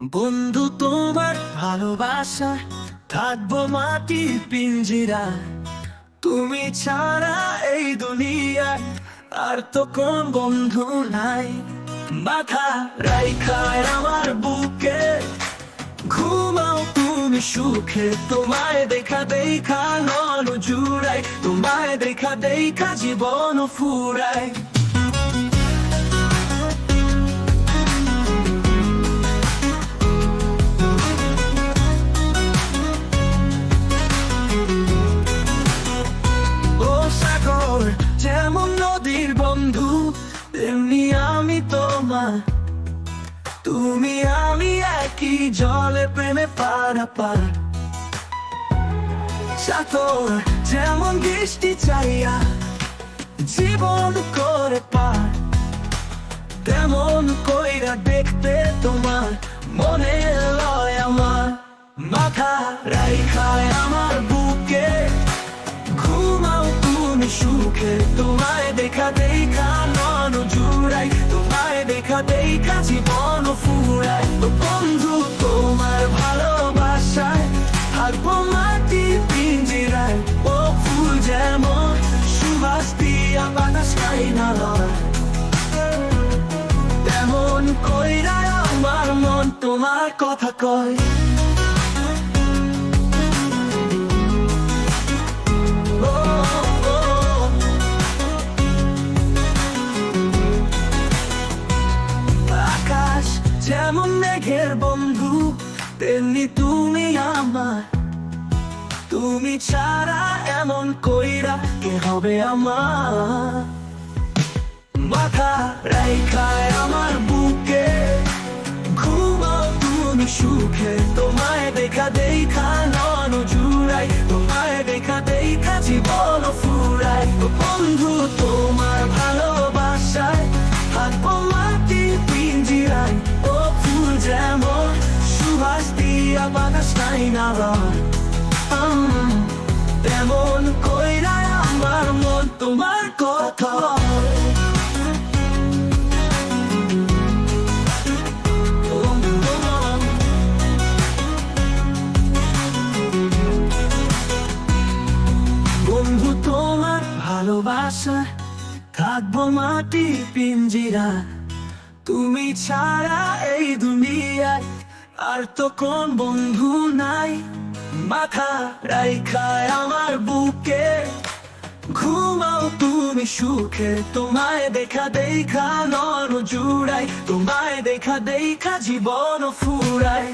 বন্ধু, তোমার ভালোবাসা থাকব মাটির পিঞ্জিরা। তুমি ছাড়া এই দুনিয়ায় আর তো কোন বন্ধু নাই। মাথা রাইখায় আমার বুকে, ঘুমাও তুমি সুখে। তোমায় দেখা দেখা নন জুড়াই তোমায় দেখা দেখা জীবন ফুরায়। আমি তোমার। তুমি আমি একই জলে প্রেমে পারাপার। সাগর যেমন বৃষ্টি চাইয়া জীবন করে পার। তেমন কইরা দেখতে তোমার, মনে লয় আমার। মাথা রাইখায় আমার বুকে। ঘুমাও তুমি সুখে, তোমায় দেখা দেখা দেখা জীবন ফুরায়। বন্ধু, তোমার ভালোবাসায় থাকব মাটি পিঞ্জিরায়। ও ফুল যেমন সুবাস দিয়া বাতাস খাই না তেমন কইরা আমার মন, তোমার কথা কয়। তেমনি তুমি আমার। তুমি ছাড়া এমন কইরা কে হবে আমার? মাথা রাইখায় আমার বুকে, ঘুমাও তুমি সুখে। তোমায় দেখা দেখা নন জুড়াই, তোমায় দেখা দেখা জীবন ফুরাই। বন্ধু, তোমার ভালোবাসায় দিয়া বাতাস নাই না তেমন কইরা আমার মন তোমার কথা বন্ধু তোমার ভালোবাসা থাকব মাটি পিঞ্জিরা তুমি ছাড়া এই দুনিয়ায় আর তো কোন বন্ধু নাই, মাথা রাইখায় আমার বুকে। ঘুমাও তুমি সুখে, তোমায় দেখা দেখা নর জুড়াই, তোমায় দেখা দেখা জীবন ফুরায়